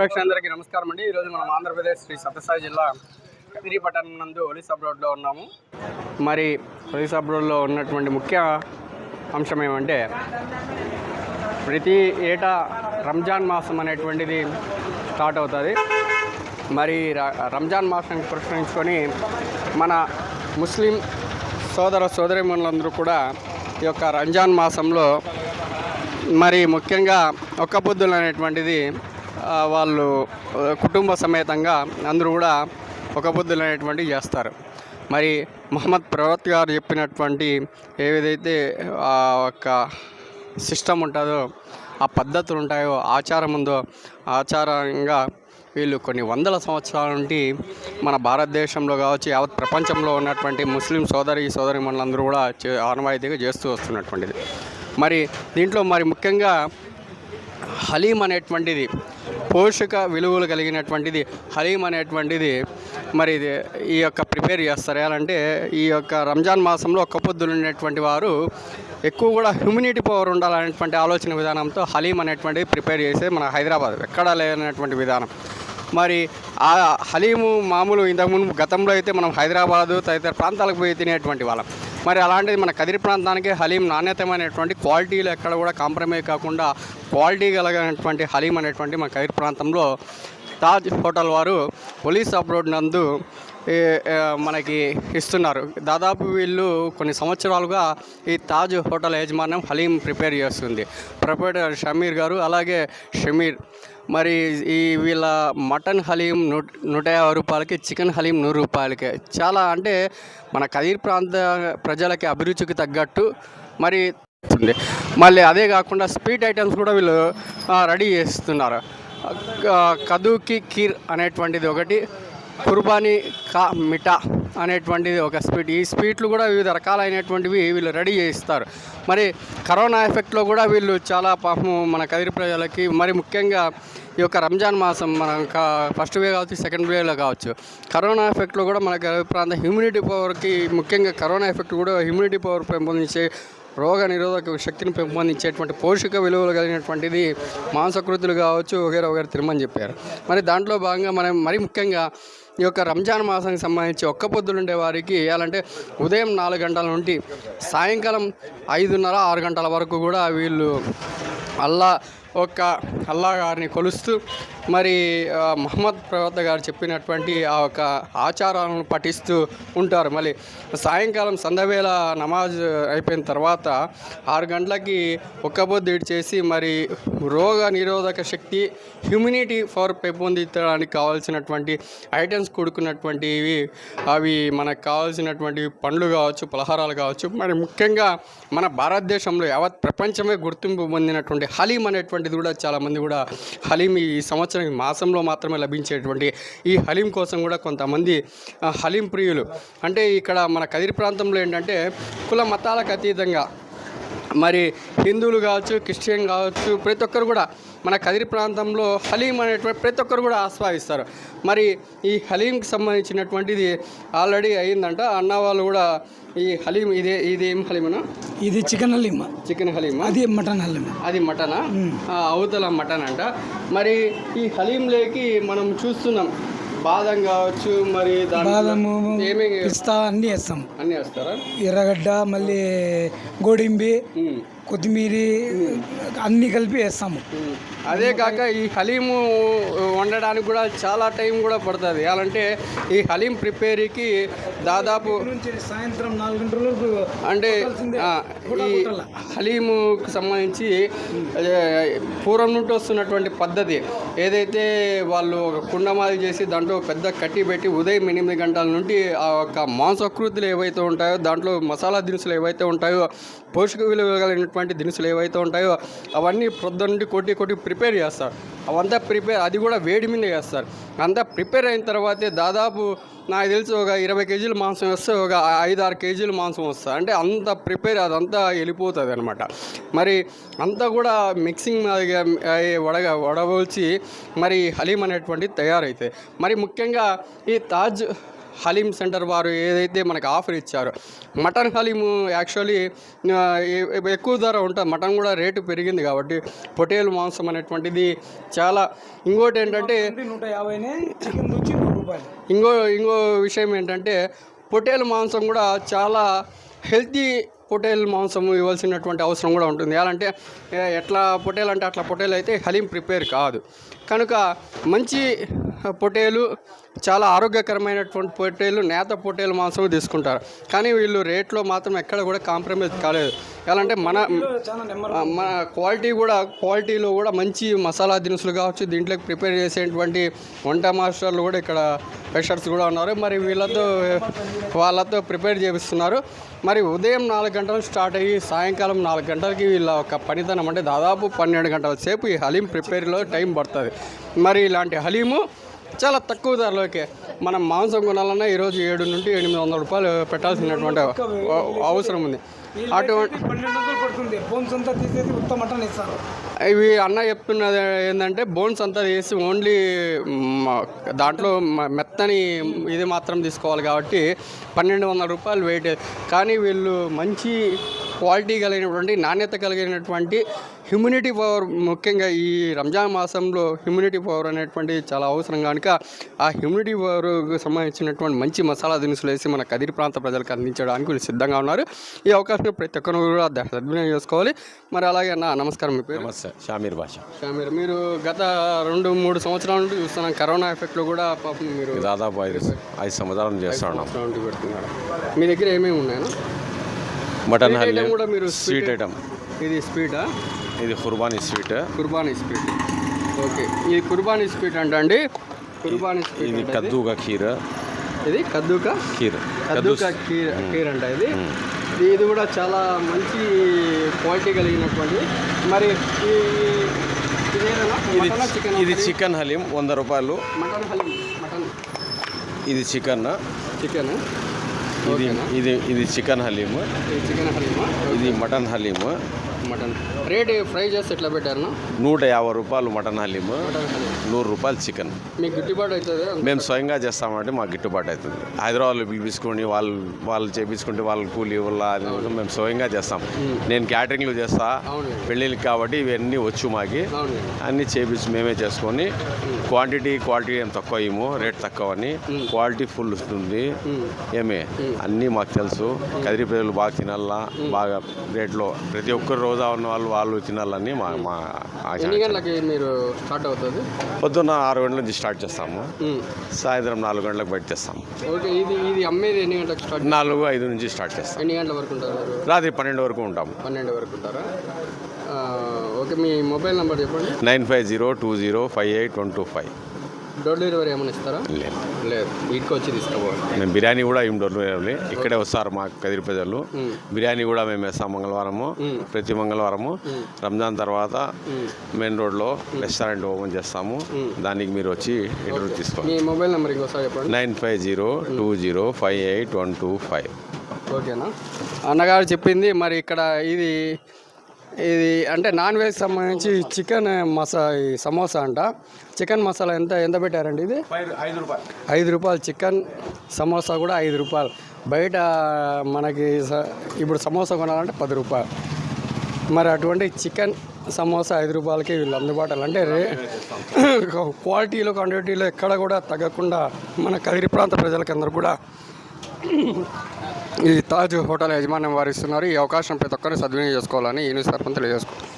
ప్రేక్షకులందరికీ నమస్కారం అండి ఈరోజు మనం ఆంధ్రప్రదేశ్ శ్రీ సత్యసాయి జిల్లా కదిరిపట్టణం నందు ఒలిసబ్ రోడ్లో ఉన్నాము. మరి ఒలిసబ్ రోడ్లో ఉన్నటువంటి ముఖ్య అంశం ఏమంటే ప్రతి ఏటా రంజాన్ మాసం అనేటువంటిది స్టార్ట్ అవుతుంది. మరి రంజాన్ మాసాన్ని పురస్కరించుకొని మన ముస్లిం సోదర సోదరిమణులందరూ కూడా ఈ యొక్క రంజాన్ మాసంలో మరి ముఖ్యంగా ఒక్క పొద్దులు అనేటువంటిది వాళ్ళు కుటుంబ సమేతంగా అందరూ కూడా ఒక బుద్ధులనేటువంటి అనేటువంటివి చేస్తారు. మరి మహమ్మద్ ప్రవక్త గారు చెప్పినటువంటి ఏదైతే ఆ యొక్క సిస్టమ్ ఉంటుందో ఆ పద్ధతులు ఉంటాయో ఆచారం ఉందో ఆచారంగా వీళ్ళు కొన్ని వందల సంవత్సరాల నుండి మన భారతదేశంలో కావచ్చు యావత్ ప్రపంచంలో ఉన్నటువంటి ముస్లిం సోదరి సోదరి మనందరూ కూడా చే- ఆనవాయితీగా చేస్తూ వస్తున్నటువంటిది. మరి దీంట్లో మరి ముఖ్యంగా హలీం అనేటువంటిది పోషక విలువలు కలిగినటువంటిది హలీం అనేటువంటిది మరి ఇది ఈ యొక్క ప్రిపేర్ చేస్తారు. ఎలాంటే ఈ యొక్క రంజాన్ మాసంలో ఒక్క పొద్దులు ఉండేటువంటి వారు ఎక్కువ కూడా హ్యూమినిటీ పవర్ ఉండాలనేటువంటి ఆలోచన విధానంతో హలీం అనేటువంటిది ప్రిపేర్ చేసే మన హైదరాబాద్ ఎక్కడా లేనటువంటి విధానం. మరి ఆ హలీము మామూలు ఇంతకుముందు గతంలో అయితే మనం హైదరాబాదు తదితర ప్రాంతాలకు పోయి తినేటువంటి వాళ్ళం. మరి అలాంటిది మన కదిరి ప్రాంతానికి హలీం నాణ్యతమైనటువంటి క్వాలిటీలు ఎక్కడ కూడా కాంప్రమైజ్ కాకుండా క్వాలిటీ కలిగినటువంటి హలీం అనేటువంటి మన కదిరి ప్రాంతంలో తాజ్ హోటల్ వారు పోలీస్ అప్రోడ్ నందు మనకి ఇస్తున్నారు. దాదాపు వీళ్ళు కొన్ని సంవత్సరాలుగా ఈ తాజ్ హోటల్ యాజమాన్యం హలీం ప్రిపేర్ చేస్తుంది. ప్రిపేర్ షమీర్ గారు అలాగే షమీర్. మరి ఈ వీళ్ళ మటన్ హలీం నూట నూట యాభై రూపాయలకి చికెన్ హలీం నూరు రూపాయలకి. చాలా అంటే మన కదీర్ ప్రాంత ప్రజలకి అభిరుచికి తగ్గట్టు మరి మళ్ళీ అదే కాకుండా స్వీట్ ఐటమ్స్ కూడా వీళ్ళు రెడీ చేస్తున్నారు. కదూకి కీర్ అనేటువంటిది ఒకటి కుర్బానీ కా మిఠా అనేటువంటిది ఒక స్వీట్ ఈ స్వీట్లు కూడా వివిధ రకాలైనటువంటివి వీళ్ళు రెడీ చేయిస్తారు. మరి కరోనా ఎఫెక్ట్లో కూడా వీళ్ళు చాలా పాపం మన కదిరి ప్రజలకి మరి ముఖ్యంగా ఈ యొక్క రంజాన్ మాసం మన ఫస్ట్ వే కావచ్చు సెకండ్ వేలో కావచ్చు. కరోనా ఎఫెక్ట్లో కూడా మన ప్రాంత హ్యూమినిటీ పవర్కి ముఖ్యంగా కరోనా ఎఫెక్ట్ కూడా హ్యూమిడిటీ పవర్ పెంపొందించే రోగ నిరోధక శక్తిని పెంపొందించేటువంటి పోషక విలువలు కలిగినటువంటిది మాంసకృతులు కావచ్చు వగేర వగేర తినమని చెప్పారు. మరి దాంట్లో భాగంగా మనం మరి ముఖ్యంగా ఈ యొక్క రంజాన్ మాసానికి సంబంధించి ఒక్క పొద్దులు ఉండే వారికి ఎలాంటే ఉదయం నాలుగు గంటల నుండి సాయంకాలం ఐదున్నర ఆరు గంటల వరకు కూడా వీళ్ళు అల్లా ఒక అల్లా గారిని కొలుస్తూ మరి మహమ్మద్ ప్రవక్త గారు చెప్పినటువంటి ఆ యొక్క ఆచారాలను పఠిస్తూ ఉంటారు. మళ్ళీ సాయంకాలం సందవేళ నమాజ్ అయిపోయిన తర్వాత ఆరు గంటలకి ఒక్క పొద్దు చేసి మరి రోగ నిరోధక శక్తి హ్యూమినిటీ ఫర్ పెంపొందించడానికి కావాల్సినటువంటి ఐటమ్స్ కూడుకున్నటువంటివి అవి మనకు కావాల్సినటువంటి పండ్లు కావచ్చు పలహారాలు కావచ్చు మరి ముఖ్యంగా మన భారతదేశంలో యావత్ ప్రపంచమే గుర్తింపు పొందినటువంటి హలీం వంటిది కూడా చాలామంది కూడా హలీం ఈ సంవత్సరం ఈ మాసంలో మాత్రమే లభించేటువంటి ఈ హలీం కోసం కూడా కొంతమంది హలీం ప్రియులు. అంటే ఇక్కడ మన కదిరి ప్రాంతంలో ఏంటంటే కుల మతాలకు అతీతంగా మరి హిందువులు కావచ్చు క్రిస్టియన్ కావచ్చు ప్రతి ఒక్కరు కూడా మన కదిరి ప్రాంతంలో హలీం అనేటువంటి ప్రతి ఒక్కరు కూడా ఆస్వాదిస్తారు. మరి ఈ హలీంకి సంబంధించినటువంటిది ఆల్రెడీ అయిందంట. అన్న వాళ్ళు కూడా ఈ హలీం ఇదే ఇది ఏం హలీమనా? ఇది చికెన్ హలీమ్ చికెన్ హలీమా? అది మటన్ హలీమ్ అది మటనా? అవతల మటన్ అంట. మరి ఈ హలీంలోకి మనం చూస్తున్నాం. బాదం కావచ్చు మరి బాదము ఏమేమి పిస్తా అన్నీ వేస్తాం. అన్నీ వేస్తారా? ఎర్రగడ్డ మళ్ళీ గోడింబి. కొత్తిమీర అన్నీ కలిపి వేస్తాము. అదే కాక ఈ హలీము వండడానికి కూడా చాలా టైం కూడా పడుతుంది. ఎలాంటే ఈ హలీం ప్రిపేరీకి దాదాపు సాయంత్రం నాలుగు గంటల వరకు అంటే ఈ హలీముకు సంబంధించి పూర్వం నుండి వస్తున్నటువంటి పద్ధతి ఏదైతే వాళ్ళు ఒక కుండమాది చేసి దాంట్లో పెద్ద కట్టి పెట్టి ఉదయం ఎనిమిది గంటల నుండి ఆ యొక్క మాంసాకృతులు ఏవైతే ఉంటాయో దాంట్లో మసాలా దినుసులు ఏవైతే ఉంటాయో పోషక విలువ కలిగినటువంటి దినుసులు ఏవైతే ఉంటాయో అవన్నీ ప్రొద్దునుండి కొట్టి కొట్టి ప్రిపేర్ చేస్తారు. అవంతా ప్రిపేర్ అది కూడా వేడి మీద చేస్తారు. అంతా ప్రిపేర్ అయిన తర్వాతే దాదాపు నాకు తెలిసి ఒక ఇరవై కేజీలు మాంసం వస్తే ఒక ఐదు ఆరు కేజీలు మాంసం వస్తుంది. అంటే అంత ప్రిపేర్ అదంతా వెళ్ళిపోతుంది అనమాట మరి అంతా కూడా మిక్సింగ్ వడగ వడవల్చి మరి హలీం అనేటువంటిది తయారైతాయి మరి ముఖ్యంగా ఈ తాజ్ హలీం సెంటర్ వారు ఏదైతే మనకి ఆఫర్ ఇచ్చారో మటన్ హలీము యాక్చువల్లీ ఎక్కువ ధర ఉంటుంది. మటన్ కూడా రేటు పెరిగింది కాబట్టి పొటేలు మాంసం అనేటువంటిది చాలా ఇంకోటి ఏంటంటే ఇంకో ఇంకో విషయం ఏంటంటే పొటేలు మాంసం కూడా చాలా హెల్తీ పొటేల్ మాంసం ఇవ్వాల్సినటువంటి అవసరం కూడా ఉంటుంది. ఎలా అంటే ఎట్లా పొటేల్ అంటే అట్లా పొటేల్ అయితే హలీం ప్రిపేర్ కాదు. కనుక మంచి పొటేలు చాలా ఆరోగ్యకరమైనటువంటి పొటేలు నేత పొటేలు మాంసం తీసుకుంటారు. కానీ వీళ్ళు రేట్లో మాత్రం ఎక్కడ కూడా కాంప్రమైజ్ కాలేదు. ఎలా అంటే మన మన క్వాలిటీ కూడా క్వాలిటీలో కూడా మంచి మసాలా దినుసులు కావచ్చు దీంట్లోకి ప్రిపేర్ చేసేటువంటి వంట మాస్టర్లు కూడా ఇక్కడ ఫ్రెషర్స్ కూడా ఉన్నారు. మరి వీళ్ళతో వాళ్ళతో ప్రిపేర్ చేపిస్తున్నారు. మరి ఉదయం నాలుగు గంటలకు స్టార్ట్ అయ్యి సాయంకాలం నాలుగు గంటలకి వీళ్ళ ఒక పనితనం అంటే దాదాపు పన్నెండు గంటల సేపు ఈ హలీం ప్రిపేర్లో టైం పడుతుంది. మరి ఇలాంటి హలీము చాలా తక్కువ ధరలోకే మనం మాంసం కొనాలన్నా ఈరోజు ఏడు నుండి ఎనిమిది వందల రూపాయలు పెట్టాల్సినటువంటి అవ- అవసరం ఉంది. అటువంటి పన్నెండు వందలు పడుతుంది. బోన్స్ అంతా తీసేసి ఉత్త మటన్ ఇస్తారు. ఇవి అన్న చెప్తున్నది ఏంటంటే బోన్స్ అంతా వేసి ఓన్లీ దాంట్లో మెత్తని ఇది మాత్రం తీసుకోవాలి కాబట్టి పన్నెండు వందల రూపాయలు వెయిట్ కానీ వీళ్ళు మంచి క్వాలిటీ కలిగినటువంటి నాణ్యత కలిగినటువంటి హ్యూమినిటీ పవర్ ముఖ్యంగా ఈ రంజాన్ మాసంలో హ్యూమినిటీ పవర్ అనేటువంటి చాలా అవసరం. కనుక ఆ హ్యూమినిటీ పవర్కు సంబంధించినటువంటి మంచి మసాలా దినుసులు వేసి మన కదిరి ప్రాంత ప్రజలకు అందించడానికి వీళ్ళు సిద్ధంగా ఉన్నారు. ఈ అవకాశం ప్రతి ఒక్కరు కూడా సద్వినియోగం చేసుకోవాలి. మరి అలాగే అన్న నమస్కారం మీ పేరు? నమస్తే షామీర్ భాష. మీరు మీరు గత రెండు మూడు సంవత్సరాల నుండి చూస్తున్నాం. కరోనా ఎఫెక్ట్లో కూడా పాపం మీరు దాదాపు ఐదు ఐదు సంవత్సరాలు చేస్తున్నాం మీ దగ్గర ఏమేమి ఉన్నాయన్నా? మటన్ item కూడా మీరు స్వీట్ ఐటమ్ ఇది స్వీటా? ఇది qurbani sweet. Qurbani sweet. Okay. ఈ కుర్బానీ స్వీట్ అంటే అండి కుర్బానీ స్వీట్ ఇది కద్దుగా ఖీర్ ఇది కద్దుకా? ఖీర్ కద్దుకా కీర్ కీర్ అంట ఇది ఇది- ఇది కూడా చాలా మంచి క్వాలిటీ కలిగినటువంటి మరి ఇది చికెన్ ఇది చికెన్ హలీం వంద రూపాయలు. Mutton haleem mutton. ఇది చికెన్. చికెన్. ఇది ఇది ఇది చికెన్ హలీమా. ఇది mutton haleem mutton. Rate fry చేస్తే ఎట్లా పెట్టారన్నా నూట యాభై రూపాయలు మటన్ హలీం. మటన్ హలీం. నూరు రూపాయలు చికెన్. మీకు గిట్టుబాటు అవుతుంది? మేము స్వయంగా చేస్తామంటే మాకు గిట్టుబాటు అవుతుంది. హైదరాబాద్లో పిలిపించుకొని వాళ్ళు వాళ్ళు చేపించుకుంటే వాళ్ళ కూలి ఇది మేము స్వయంగా చేస్తాం. నేను క్యాటరింగ్లు చేస్తా. పెళ్ళిళ్ళకి కాబట్టి ఇవన్నీ వచ్చు మాకి. అన్నీ చేపించి మేమే చేసుకొని క్వాంటిటీ క్వాలిటీ ఏం తక్కువ ఇవ్వము రేట్ తక్కువ అని క్వాలిటీ ఫుల్ వస్తుంది. ఏమే? అన్నీ మాకు తెలుసు. కదిరి ప్రజలు బాగా తినాలా బాగా రేట్లో ప్రతి ఒక్కరు రోజా ఉన్న వాళ్ళు వాళ్ళు తినాలని మా మా ఆశ ఎన్ని గంటలకి మీరు స్టార్ట్ అవుతుంది? పొద్దున్న ఆరు గంటల నుంచి స్టార్ట్ చేస్తాము. సాయంత్రం నాలుగు గంటలకు బయట తెస్తాము. ఓకే ఇది ఇది అమ్మేది ఎన్ని గంటలకు స్టార్ట్ నాలుగు ఐదు నుంచి స్టార్ట్ చేస్తాం ఎన్ని గంటల వరకు ఉంటారు రాత్రి పన్నెండు వరకు ఉంటాము. పన్నెండు వరకు ఉంటారా? ఓకే మీ మొబైల్ నెంబర్ చెప్పండి. Nine five zero two zero five eight one two five. Door delivery ఏమైనా ఇస్తారా? లేదు. లేదు. ఇంటికి వచ్చి తీసుకోవాలి మేము బిర్యానీ కూడా ఏం డొర్లు ఇక్కడే వస్తారు మా కదిరి ప్రజలు. బిర్యానీ కూడా మేము వేస్తాం మంగళవారము ప్రతి మంగళవారము. రంజాన్ తర్వాత మెయిన్ రోడ్లో రెస్టారెంట్ ఓపెన్ చేస్తాము. దానికి మీరు వచ్చి ఇంటర్వ్యూ తీసుకోండి. మీ మొబైల్ నెంబర్ ఇంకోసారి చెప్పండి. Nine five zero two zero five eight one two five. ఓకేనా? అన్నగారు చెప్పింది మరి ఇక్కడ ఇది ఇది అంటే నాన్ వెజ్ సంబంధించి చికెన్ మసా సమోసా అంట. చికెన్ మసాలా ఎంత ఎంత పెట్టారండి ఇది? ఐదు రూపాయలు. ఐదు రూపాయలు చికెన్ సమోసా కూడా ఐదు రూపాయలు. బయట మనకి ఇప్పుడు సమోసా కొనాలంటే పది రూపాయలు. మరి అటువంటి చికెన్ సమోసా ఐదు రూపాయలకి వీళ్ళు అందుబాటులో అంటే రే క్వాలిటీలో క్వాంటిటీలో ఎక్కడ కూడా తగ్గకుండా మన కదిరి ప్రాంత ప్రజలకందరూ కూడా ఈ తాజ్ హోటల్ యజమాని వారు ఇస్తున్నారు. ఈ అవకాశం ప్రతి ఒక్కరు సద్వినియోగం చేసుకోవాలని ఈ న్యూస్ తరఫున తెలియజేసుకుంటారు